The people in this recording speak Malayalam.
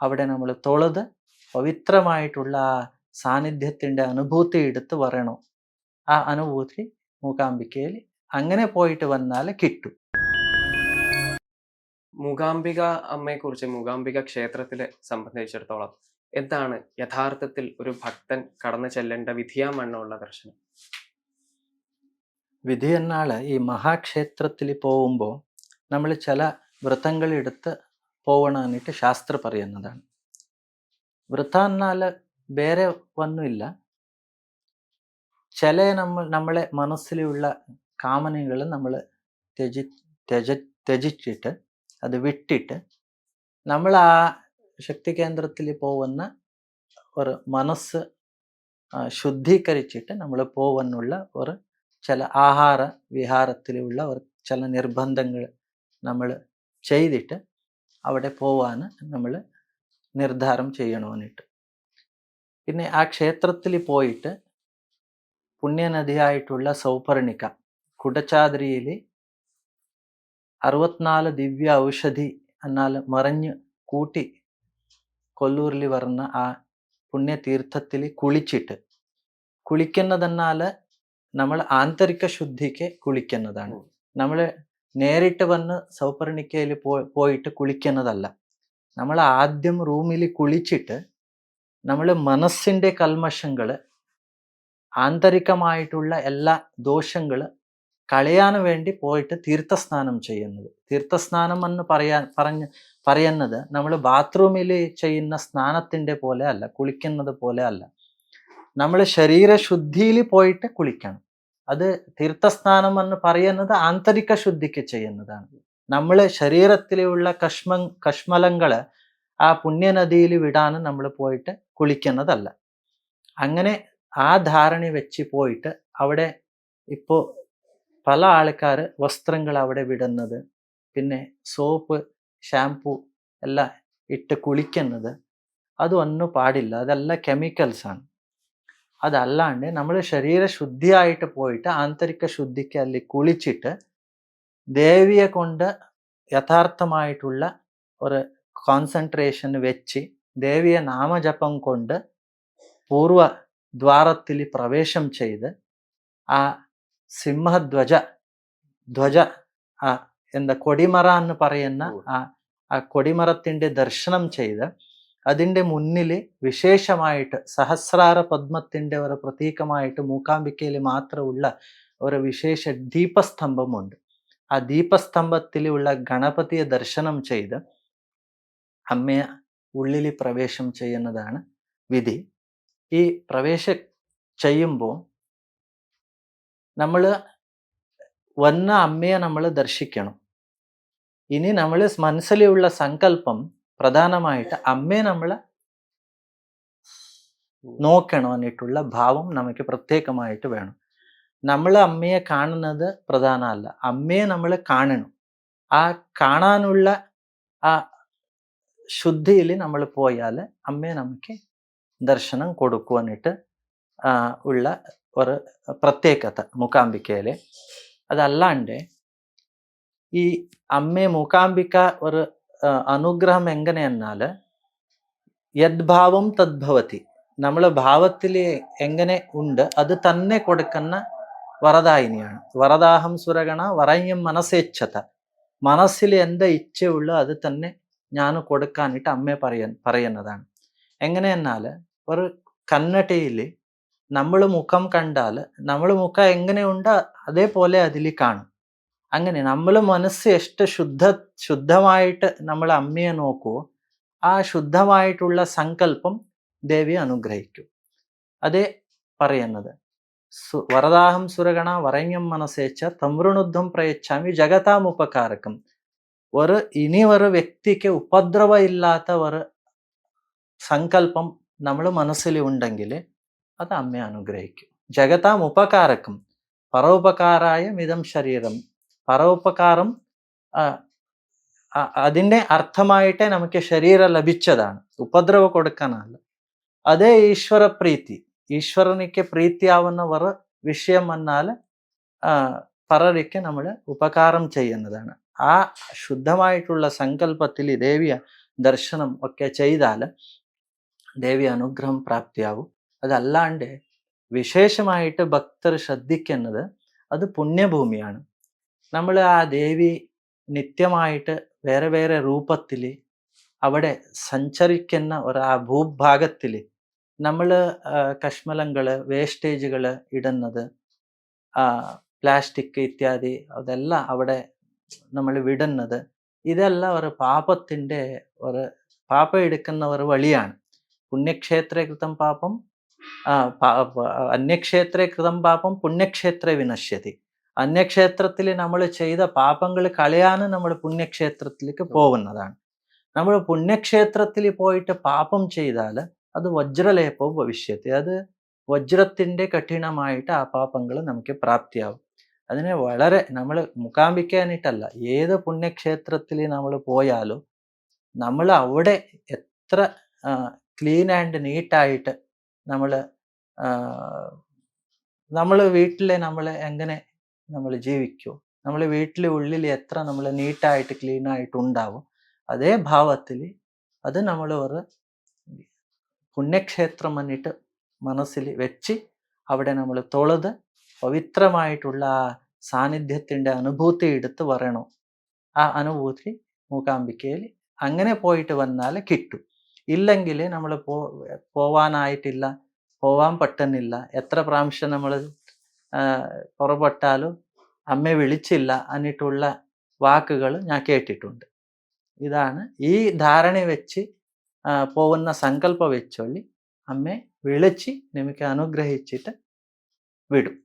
അവിടെ നമ്മൾ തൊഴുത് പവിത്രമായിട്ടുള്ള ആ സാന്നിധ്യത്തിന്റെ അനുഭൂതി എടുത്ത് വരണം. ആ അനുഭൂതി മൂകാംബികയിൽ അങ്ങനെ പോയിട്ട് വന്നാൽ കിട്ടും. മൂകാംബിക അമ്മയെക്കുറിച്ച് മൂകാംബിക ക്ഷേത്രത്തിലെ സംബന്ധിച്ചിടത്തോളം എന്താണ് യഥാർത്ഥത്തിൽ ഒരു ഭക്തൻ കടന്നു ചെല്ലേണ്ട വിധിയാമണ്ണമുള്ള ദർശനം? വിധി എന്നാൾ ഈ മഹാക്ഷേത്രത്തിൽ പോകുമ്പോൾ നമ്മൾ ചില വ്രതങ്ങളെടുത്ത് പോകണമെന്നിട്ട് ശാസ്ത്ര പറയുന്നതാണ്. വ്രത എന്നാൽ ಬೇರೆ ഒന്നുമില്ല. ചില നമ്മൾ നമ്മളെ മനസ്സിലുള്ള കാമനകൾ നമ്മൾ ത്യജി ത്യജ ത്യജിച്ചിട്ട് അത് വിട്ടിട്ട് നമ്മൾ ആ ശക്തി കേന്ദ്രത്തിൽ പോകുന്ന ഒരു മനസ്സ് ശുദ്ധീകരിച്ചിട്ട് നമ്മൾ പോകുന്നുള്ള ഒരു ചില ആഹാര വിഹാരത്തിലുള്ള ഒരു ചില നിർബന്ധങ്ങൾ നമ്മൾ ചെയ്തിട്ട് അവിടെ പോവാൻ നമ്മൾ നിർദ്ധാരം ചെയ്യണമെന്നിട്ട് പിന്നെ ആ ക്ഷേത്രത്തിൽ പോയിട്ട് പുണ്യനദിയായിട്ടുള്ള സൗപർണിക കുടച്ചാദ്രിയിൽ അറുപത്തിനാല് ദിവ്യ ഔഷധി എന്നാൽ മറിഞ്ഞ് കൂട്ടി കൊല്ലൂരിൽ വരുന്ന ആ പുണ്യതീർത്ഥത്തിൽ കുളിച്ചിട്ട്. കുളിക്കുന്നതെന്നാൽ നമ്മൾ ആന്തരിക ശുദ്ധിക്ക് കുളിക്കുന്നതാണ്. നമ്മൾ നേരിട്ട് വന്ന് സൗപർണിക്കയിൽ പോയിട്ട് കുളിക്കുന്നതല്ല. നമ്മൾ ആദ്യം റൂമിൽ കുളിച്ചിട്ട് നമ്മൾ മനസ്സിന്റെ കൽമശങ്ങൾ ആന്തരികമായിട്ടുള്ള എല്ലാ ദോഷങ്ങൾ കളയാൻ വേണ്ടി പോയിട്ട് തീർത്ഥസ്നാനം ചെയ്യുന്നത്. തീർത്ഥസ്നാനം എന്ന് പറയാൻ പറഞ്ഞ് പറയുന്നത് നമ്മൾ ബാത്റൂമിൽ ചെയ്യുന്ന സ്നാനത്തിന്റെ പോലെ അല്ല കുളിക്കുന്നത് പോലെ അല്ല. നമ്മൾ ശരീരശുദ്ധിയിൽ പോയിട്ട് കുളിക്കണം. അത് തീർത്ഥസ്നാനം എന്ന് പറയുന്നത് ആന്തരിക ശുദ്ധിക്ക് ചെയ്യുന്നതാണ്. നമ്മൾ ശരീരത്തിലുള്ള കഷ്മ കഷ്മലങ്ങൾ ആ പുണ്യനദിയിൽ വിടാൻ നമ്മൾ പോയിട്ട് കുളിക്കുന്നതല്ല. അങ്ങനെ ആ ധാരണ വെച്ച് പോയിട്ട് അവിടെ ഇപ്പോൾ പല ആൾക്കാർ വസ്ത്രങ്ങൾ അവിടെ വിടുന്നത് പിന്നെ സോപ്പ് ഷാംപൂ എല്ലാം ഇട്ട് കുളിക്കുന്നത്. അതൊന്നും പാടില്ല. അതെല്ലാം കെമിക്കൽസാണ് അതല്ലാണ്ട് നമ്മൾ ശരീരശുദ്ധിയായിട്ട് പോയിട്ട് ആന്തരിക ശുദ്ധിക്ക് അല്ലെങ്കിൽ കുളിച്ചിട്ട് ദേവിയെ കൊണ്ട് യഥാർത്ഥമായിട്ടുള്ള ഒരു കോൺസെൻട്രേഷൻ വെച്ച് ദേവിയെ നാമജപം കൊണ്ട് പൂർവ ദ്വാരത്തിൽ പ്രവേശം ചെയ്ത് ആ സിംഹധ്വജ ധ്വജ ആ എന്താ കൊടിമറ എന്ന് പറയുന്ന ആ ആ ദർശനം ചെയ്ത് അതിന്റെ മുന്നിൽ വിശേഷമായിട്ട് സഹസ്രാര പത്മത്തിന്റെ ഒരു പ്രതീകമായിട്ട് മൂക്കാംബിക്കയിൽ മാത്രമുള്ള ഒരു വിശേഷ ദീപസ്തംഭമുണ്ട്. ആ ദീപസ്തംഭത്തിലുള്ള ഗണപതിയെ ദർശനം ചെയ്ത് അമ്മയെ ഉള്ളിൽ പ്രവേശം ചെയ്യുന്നതാണ് വിധി. ഈ പ്രവേശ ചെയ്യുമ്പോൾ നമ്മൾ വന്ന അമ്മയെ നമ്മൾ ദർശിക്കണം. ഇനി നമ്മൾ മനസ്സിലുള്ള സങ്കല്പം പ്രധാനമായിട്ട് അമ്മയെ നമ്മൾ നോക്കണം എന്നിട്ടുള്ള ഭാവം നമുക്ക് പ്രത്യേകമായിട്ട് വേണം. നമ്മൾ അമ്മയെ കാണുന്നത് പ്രധാനമല്ല. അമ്മയെ നമ്മൾ കാണണം. ആ കാണാനുള്ള ആ ശുദ്ധിയിൽ നമ്മൾ പോയാൽ അമ്മയെ നമുക്ക് ദർശനം കൊടുക്കുവാനിട്ട് ഉള്ള ഒരു പ്രത്യേകത മൂകാംബിക്കയിലെ അതല്ലാണ്ട് ഈ അമ്മയെ മൂകാംബിക ഒരു അനുഗ്രഹം എങ്ങനെയെന്നാൽ യദ്ഭാവം തദ്ഭവതി. നമ്മൾ ഭാവത്തിൽ എങ്ങനെ ഉണ്ട് അത് തന്നെ കൊടുക്കുന്ന വരദായിനിയാണ്. വരദാഹം സുരഗണ വരയും മനസ്സേച്ഛത. മനസ്സിൽ എന്താ ഇച്ഛയുള്ളൂ അത് തന്നെ ഞാൻ കൊടുക്കാനായിട്ട് അമ്മയെ പറയ പറയുന്നതാണ്. എങ്ങനെയെന്നാൽ ഒരു കന്നടയിൽ നമ്മൾ മുഖം കണ്ടാൽ നമ്മൾ മുഖം എങ്ങനെയുണ്ട് അതേപോലെ അതിൽ കാണും. അങ്ങനെ നമ്മൾ മനസ്സ് എഷ്ട ശുദ്ധ ശുദ്ധമായിട്ട് നമ്മൾ അമ്മയെ നോക്കൂ ആ ശുദ്ധമായിട്ടുള്ള സങ്കല്പം ദേവി അനുഗ്രഹിക്കും. അതേ പറയുന്നത്. വരദാഹം സുരഗണ വരങ്ങം മനസ്സേച്ച തമൃണുദ്ധം പ്രയച്ഛാമി ജഗതാം ഉപകാരകം ഒരു ഇനി ഒരു വ്യക്തിക്ക് ഉപദ്രവ ഇല്ലാത്ത ഒരു സങ്കല്പം നമ്മൾ മനസ്സിൽ ഉണ്ടെങ്കിൽ അത് അമ്മയെ അനുഗ്രഹിക്കും. ജഗതാം ഉപകാരകം പരോപകാരായ മിതം ശരീരം. പരോപകാരം അതിന്റെ അർത്ഥമായിട്ടേ നമുക്ക് ശരീരം ലഭിച്ചതാണ്. ഉപദ്രവ കൊടുക്കാനല്ല. അതേ ഈശ്വര പ്രീതി ഈശ്വരനിക്ക് പ്രീതിയാവുന്ന ഒരു വിഷയം വന്നാൽ പലർക്ക് നമ്മൾ ഉപകാരം ചെയ്യുന്നതാണ്. ആ ശുദ്ധമായിട്ടുള്ള സങ്കല്പത്തിൽ ദേവിയ ദർശനം ഒക്കെ ചെയ്താൽ ദേവി അനുഗ്രഹം പ്രാപ്തിയാവും. അതല്ലാണ്ട് വിശേഷമായിട്ട് ഭക്തർ ശ്രദ്ധിക്കുന്നത് അത് പുണ്യഭൂമിയാണ്. നമ്മൾ ആ ദേവി നിത്യമായിട്ട് വേറെ വേറെ രൂപത്തിൽ അവിടെ സഞ്ചരിക്കുന്ന ഒരു ആ ഭൂഭാഗത്തിൽ നമ്മൾ കഷ്മലങ്ങൾ വേസ്റ്റേജുകൾ ഇടുന്നത് പ്ലാസ്റ്റിക് ഇത്യാദി അതെല്ലാം അവിടെ നമ്മൾ വിടുന്നത് ഇതെല്ലാം ഒരു പാപത്തിന്റെ ഒരു പാപം എടുക്കുന്ന ഒരു വഴിയാണ്. പുണ്യക്ഷേത്രേ പാപം പ- കൃതം പാപം പുണ്യക്ഷേത്ര വിനശ്യതി. അന്യക്ഷേത്രത്തിൽ നമ്മൾ ചെയ്ത പാപങ്ങൾ കളയാൻ നമ്മൾ പുണ്യക്ഷേത്രത്തിലേക്ക് പോകുന്നതാണ്. നമ്മൾ പുണ്യക്ഷേത്രത്തിൽ പോയിട്ട് പാപം ചെയ്താൽ അത് വജ്രലേപവും ഭവിഷ്യത്തെ. അത് വജ്രത്തിന്റെ കഠിനമായിട്ട് ആ പാപങ്ങൾ നമുക്ക് പ്രാപ്തിയാവും. അതിനെ വളരെ നമ്മൾ മുഖാമ്പിക്കാനായിട്ടല്ല ഏത് പുണ്യക്ഷേത്രത്തിൽ നമ്മൾ പോയാലും നമ്മൾ അവിടെ എത്ര ക്ലീൻ ആൻഡ് നീറ്റായിട്ട് നമ്മൾ നമ്മൾ വീട്ടിലെ നമ്മൾ എങ്ങനെ നമ്മൾ ജീവിക്കൂ. നമ്മൾ വീട്ടിലെ ഉള്ളിൽ എത്ര നമ്മൾ നീറ്റായിട്ട് ക്ലീൻ ആയിട്ട് ഉണ്ടാവും അതേ ഭാവത്തിൽ അത് നമ്മൾ ഒരു പുണ്യക്ഷേത്രം എന്നിട്ട് മനസ്സിൽ വെച്ച് അവിടെ നമ്മൾ തൊഴുത് പവിത്രമായിട്ടുള്ള ആ സാന്നിധ്യത്തിന്റെ അനുഭൂതി എടുത്ത് വരണം ആ അനുഭൂതി മൂകാംബിക്കയിൽ അങ്ങനെ പോയിട്ട് വന്നാൽ കിട്ടും. ഇല്ലെങ്കിൽ നമ്മൾ പോ പോവാനായിട്ടില്ല പോവാൻ പറ്റുന്നില്ല എത്ര പ്രാവശ്യം നമ്മൾ പുറപ്പെട്ടാലും അമ്മയെ വിളിച്ചില്ല എന്നിട്ടുള്ള വാക്കുകൾ ഞാൻ കേട്ടിട്ടുണ്ട്. ഇതാണ് ഈ ധാരണ വെച്ച് പോകുന്ന സങ്കല്പം വെച്ചൊള്ളി അമ്മയെ വിളിച്ച് നിമിക്ക് അനുഗ്രഹിച്ചിട്ട് വിടും.